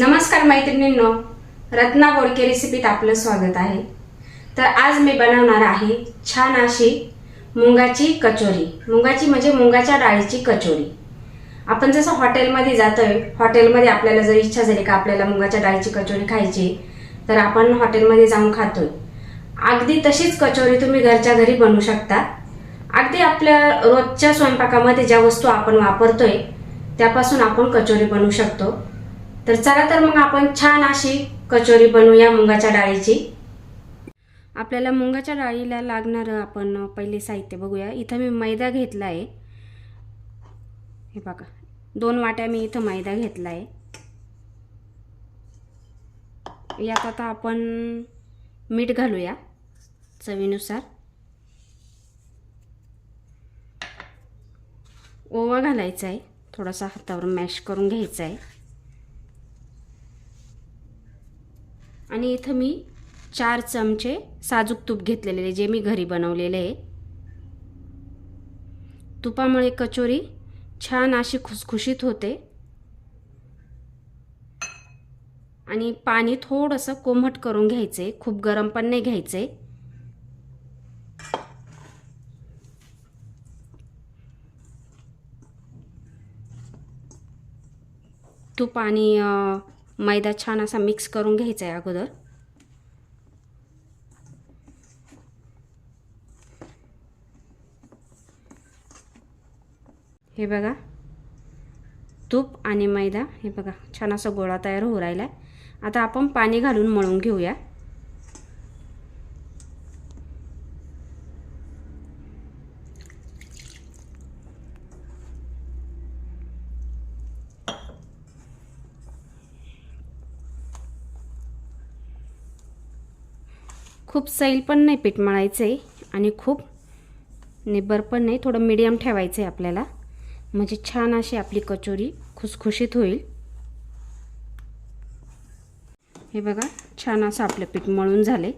नमस्कार मैत्रिणींनो रत्ना बोडके रेसिपीत आपलं स्वागत आहे. तर आज मी बनवणार आहे छान अशी मुंगाची कचोरी. मुंगाची म्हणजे मुंगाच्या डाळीची कचोरी. आपण जसं हॉटेलमध्ये जातोय हॉटेलमध्ये आपल्याला जर इच्छा झाली का आपल्याला मुंगाच्या डाळीची कचोरी खायची तर आपण हॉटेलमध्ये जाऊन खातोय. अगदी तशीच कचोरी तुम्ही घरच्या घरी बनवू शकता. अगदी आपल्या रोजच्या स्वयंपाकामध्ये ज्या वस्तू आपण वापरतोय त्यापासून आपण कचोरी बनवू शकतो. तर चला तर मग आपण छान अशी कचोरी बनवूया मुंगाच्या डाळीची. आपल्याला मुंगाच्या डाळीला लागणारं आपण पहिले साहित्य बघूया. इथं मी मैदा घेतला आहे हे बघा दोन वाट्या मी इथं मैदा घेतला आहे यात आता आपण मीठ घालूया चवीनुसार. ओवा घालायचा आहे थोडासा हातावर मॅश करून घ्यायचा आहे आणि इथं मी चार चमचे साजूक तूप घेतलेले जे मी घरी बनवलेले आहे. तुपामुळे कचोरी छान अशी खुसखुशीत होते. आणि पाणी थोडंसं कोमट करून घ्यायचे खूप गरम पण नाही घ्यायचे. तूप आणि मैदा छान असा मिक्स करून घ्यायचा आहे अगोदर. हे बघा. तूप आणि मैदा हे बघा छान असा गोळा तयार होऊ राहिला आहे आता आपण पाणी घालून मळून घेऊया. खूप सैल पण नाही पीठ मळायचं आहे आणि खूप निब्बर पण नाही थोडं मीडियम ठेवायचं आहे आपल्याला. म्हणजे छान अशी आपली कचोरी खुसखुशीत होईल. हे बघा छान असं आपलं पीठ मळून झाले.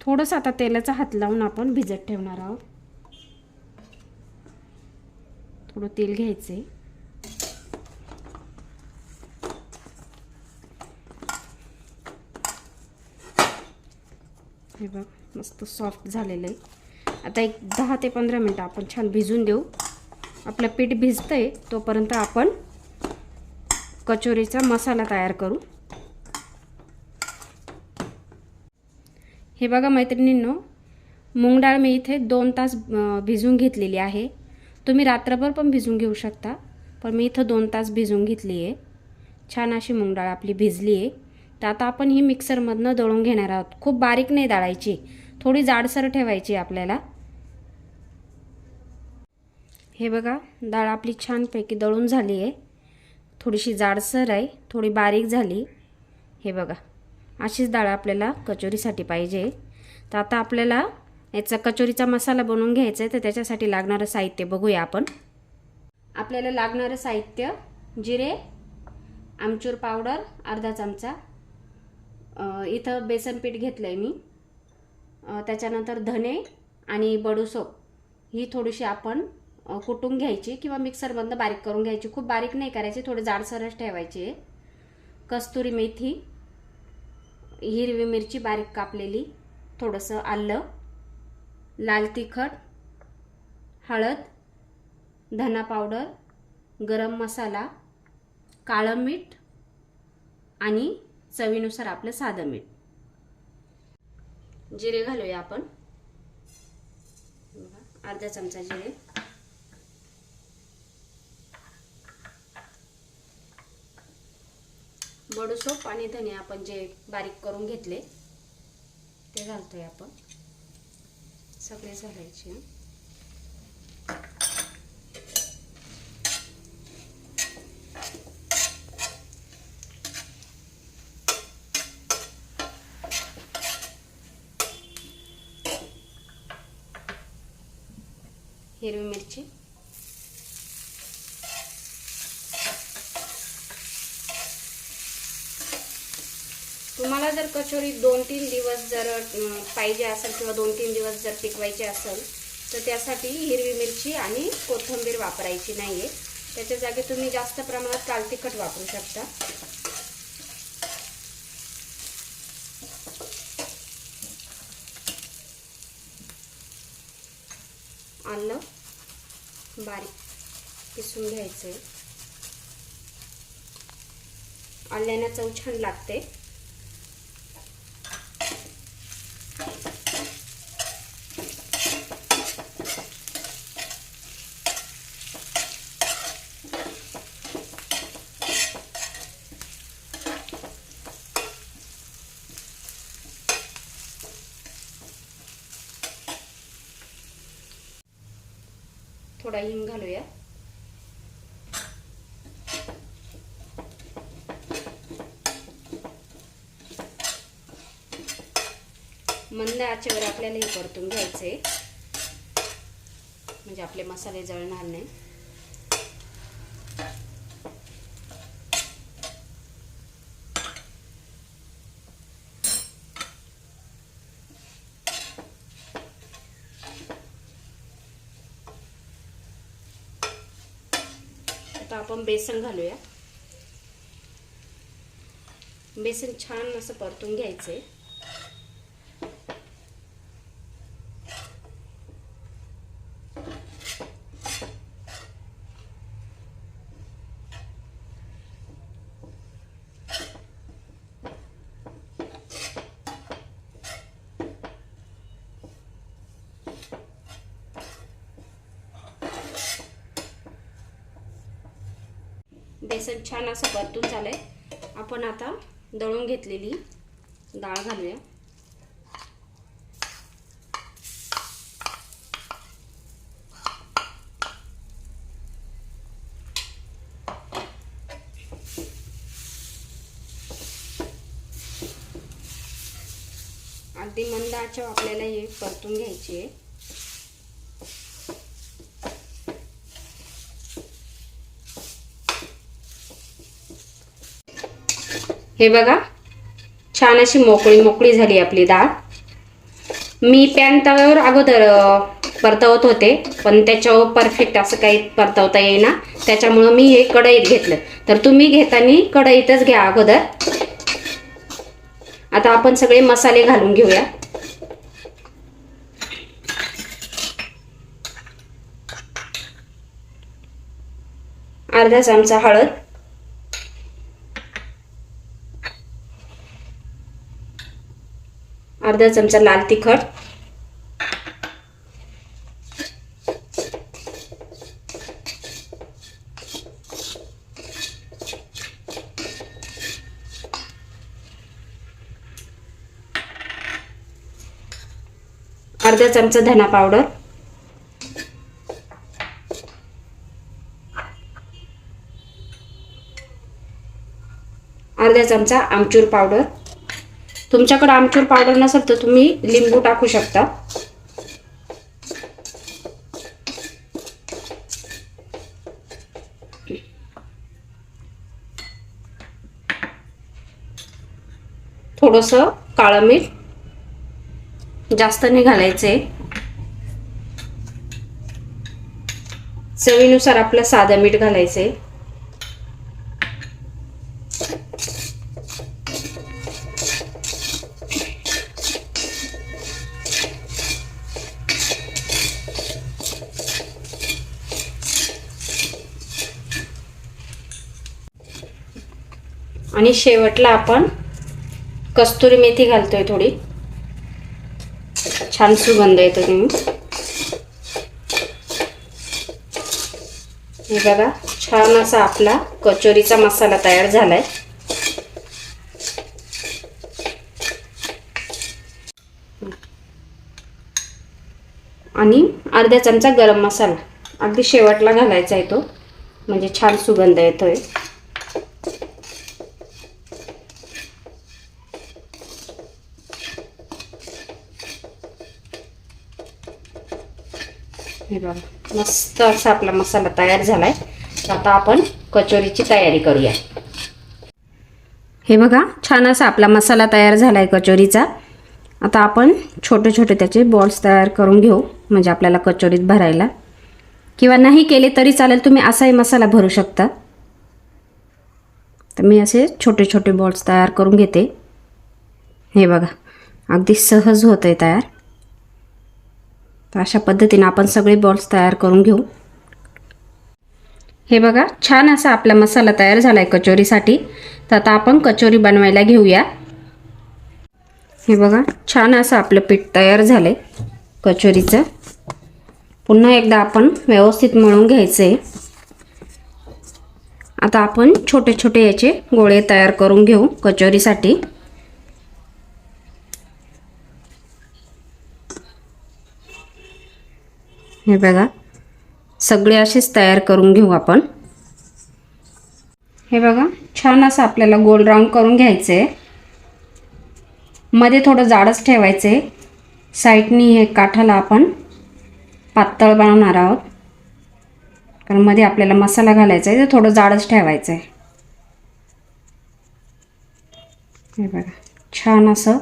थोडंसं आता तेलाचा हात लावून आपण भिजत ठेवणार आहोत. थोडं तेल घ्यायचं आहे हे बघ मस्त सॉफ्ट झालेलं आहे. आता एक दहा ते पंधरा मिनटं आपण छान भिजून देऊ. आपलं पीठ भिजतं आहे तोपर्यंत आपण कचोरीचा मसाला तयार करू. हे बघा मैत्रिणींनो मूग डाळ मी इथे दोन तास भिजून घेतलेली आहे. तुम्ही रात्रभर पण भिजून घेऊ शकता पण मी इथं दोन तास भिजून घेतली आहे छान अशी मूग डाळ आपली भिजली आहे तर आता आपण ही मिक्सरमधनं दळून घेणार आहोत. खूप बारीक नाही दळायची. थोडी जाडसर ठेवायची आपल्याला. हे बघा डाळ आपली छानपैकी दळून झाली आहे. थोडीशी जाडसर आहे थोडी बारीक झाली. हे बघा अशीच डाळ आपल्याला कचोरीसाठी पाहिजे. तर आता आपल्याला याचा कचोरीचा मसाला बनवून घ्यायचा आहे तर त्याच्यासाठी लागणारं साहित्य बघूया आपण. आपल्याला लागणारं साहित्य जिरे आमचूर पावडर अर्धा चमचा इथं बेसन पीठ घेतलं आहे मी त्याच्यानंतर धने आणि बडूसोप ही थोडीशी आपण कुटून घ्यायची किंवा मिक्सरमधनं बारीक करून घ्यायची. खूप बारीक नाही करायची थोडी जाडसरच ठेवायची. आहे कस्तुरी मेथी हिरवी मिरची बारीक कापलेली थोडंसं आलं लाल तिखट हळद धना पावडर गरम मसाला काळं मीठ आणि चवीनुसार आपलं साधं मीठ. जिरे घालूया आपण. अर्धा चमचा जिरे. बडूसोप आणि धने आपण जे बारीक करून घेतले ते घालतोय आपण. सगळे घालायचे हिरवी मिरची. तुम्हाला जर कचोरी दोन तीन दिवस जर पाहिजे असेल किंवा दोन तीन दिवस जर टिकवायची असेल तर त्यासाठी हिरवी मिरची आणि कोथिंबीर वापरायची नाही आहे त्याच्या जागी तुम्ही जास्त प्रमाणात काल तिखट वापरू शकता. आलं. बारीक पिसून घ्यायचं आहे आल्यानं चव छान लागते. थोडा हिंग घालूया. मंद आचेवर आपल्याला हे परतून घ्यायचे म्हणजे आपले मसाले जळणार नाही. आता आपण बेसन घालूया. बेसन छान असं परतून घ्यायचं आहे बेसन छान असं परतून झालं आहे आपण आता दळून घेतलेली डाळ घालूया. अगदी मंद आपल्याला हे परतून घ्यायची आहे. हे बघा. छान अशी मोकळी मोकळी झाली आपली डाळ. मी पॅन तव्यावर अगोदर परतवत होते पण त्याच्यावर परफेक्ट असं काही परतवता येईना. त्याच्यामुळं मी हे कढईत घेतलं. तर तुम्ही घेताना कढईतच घ्या अगोदर. आता आपण सगळे मसाले घालून घेऊया. अर्धा चमचा हळद. अर्धा चमचा लाल तिखट. अर्धा चमचा धना पावडर. अर्धा चमचा आमचूर पावडर. तुमच्याकडे आमचूर पावडर नसेल तर तुम्ही लिंबू टाकू शकता. थोडस काळं मीठ जास्त नाही घालायचे. चवीनुसार आपलं साधं मीठ घालायचंय आणि शेवटला आपण कस्तुरी मेथी घालतोय थोडी. छान सुगंध येतो तुम्ही हे बघा छान असा आपला कचोरीचा मसाला तयार झालाय. आणि अर्धा चमचा गरम मसाला. अगदी शेवटला घालायचा आहे तो. म्हणजे छान सुगंध येतोय. बघा. मस्त असा आपला मसाला तयार झाला आहे आता आपण कचोरीची तयारी करूया. हे बघा छान असा आपला मसाला तयार झाला आहे कचोरीचा. आता आपण छोटे छोटे त्याचे बॉल्स तयार करून घेऊ म्हणजे आपल्याला कचोरीत भरायला. किंवा नाही केले तरी चालेल तुम्ही असाही मसाला भरू शकता. तर मी असे छोटे छोटे बॉल्स तयार करून घेते. हे बघा अगदी सहज होतं आहे तयार. तर अशा पद्धतीने आपण सगळे बॉल्स तयार करून घेऊ. हे बघा छान असा आपला मसाला तयार झाला आहे कचोरीसाठी. तर आता आपण कचोरी बनवायला घेऊया. हे बघा छान असं आपलं पीठ तयार झालं आहे कचोरीचं. पुन्हा एकदा आपण व्यवस्थित मळून घ्यायचं आहे आता आपण छोटे छोटे याचे गोळे तयार करून घेऊ कचोरीसाठी. हे बघा. सगळे असेच तयार करून घेऊ आपण. हे बघा छान असं आपल्याला गोल राऊंड करून घ्यायचं आहे मध्ये थोडं जाडच ठेवायचं आहे साईडनी हे काठाला आपण पातळ बनवणार आहोत. कारण मध्ये आपल्याला मसाला घालायचा आहे तर थोडं जाडच ठेवायचं आहे हे बघा छान असं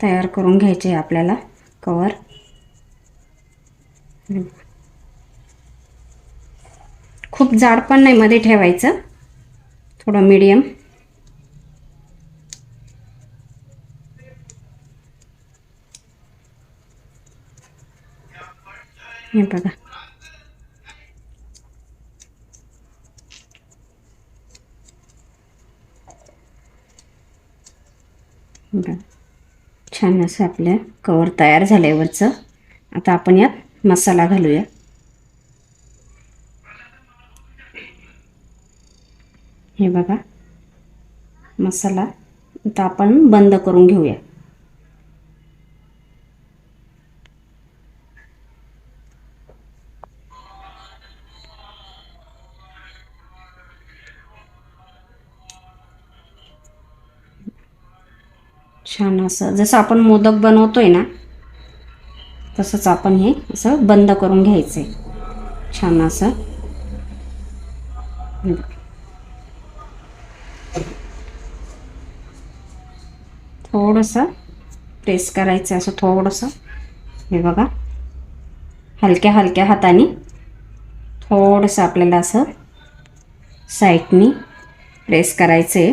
तयार करून घ्यायचे आहे आपल्याला कवर. खूप जाड पण नाही मध्ये ठेवायचं. थोडं मीडियम हे बघा. बघा. छान असं आपलं कवर तयार झालं आहे वरचं. आता आपण यात मसाला घालूया. हे बघा. मसाला आता आपण बंद करून घेऊया. छान असं जसं आपण मोदक बनवतोय ना तसंच आपण हे असं बंद करून घ्यायचं आहे छान असं. थोडंसं प्रेस करायचं असं थोडंसं. हे बघा. हलक्या हलक्या हाताने थोडंसं आपल्याला असं साईडनी प्रेस करायचं आहे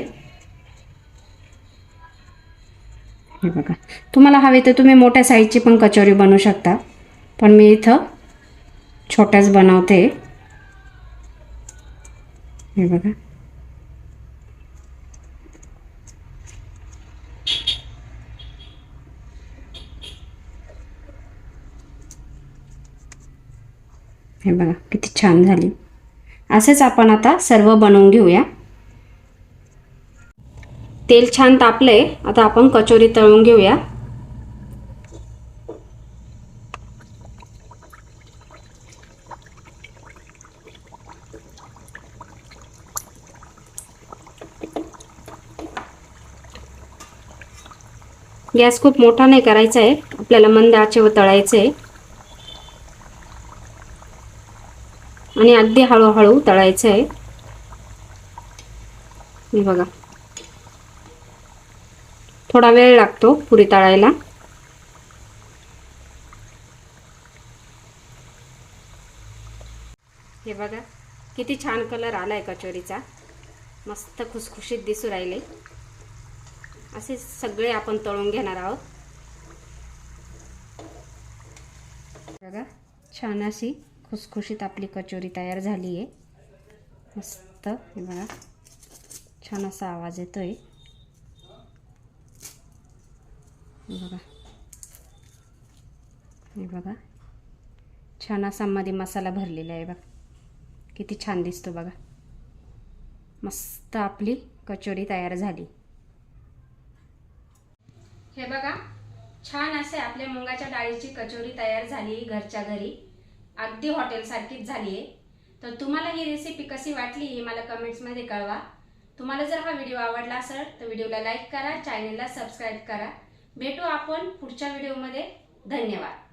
हे बघा. तुम्हाला हवे तर तुम्ही मोठ्या साईजची पण कचोरी बनवू शकता. पण मी इथं छोट्याच बनवते. हे बघा. हे बघा किती छान झाली. असेच आपण आता सर्व बनवून घेऊया. तेल छान तापलंय. आता आपण कचोरी तळून घेऊया. गॅस खूप मोठा नाही करायचा आहे. आपल्याला मंद आचेवर तळायचं आहे. आणि अगदी हळूहळू तळायचं आहे. बघा. थोडा वेळ लागतो पुरी तळायला. हे बघा किती छान कलर आलाय कचोरीचा. मस्त खुसखुशीत दिसू राहिले. असे सगळे आपण तळून घेणार आहोत. बघा छान अशी खुसखुशीत आपली कचोरी तयार झाली आहे मस्त हे बघा. छान असा आवाज येतोय. आहे बघा. हे बघा. छान असा मध्ये मसाला भरलेला आहे बघा. किती छान दिसतो बघा. मस्त आपली कचोरी तयार झाली. हे बघा. छान असे आपल्या मुंगाच्या डाळीची कचोरी तयार झाली घरच्या घरी. अगदी हॉटेलसारखीच झाली आहे. तर तुम्हाला ही रेसिपी कशी वाटली ही मला कमेंट्समध्ये कळवा. तुम्हाला जर हा व्हिडिओ आवडला असेल तर व्हिडिओला लाईक करा चॅनलला सबस्क्राईब करा. भेटू आपण पुढच्या व्हिडिओमध्ये. धन्यवाद.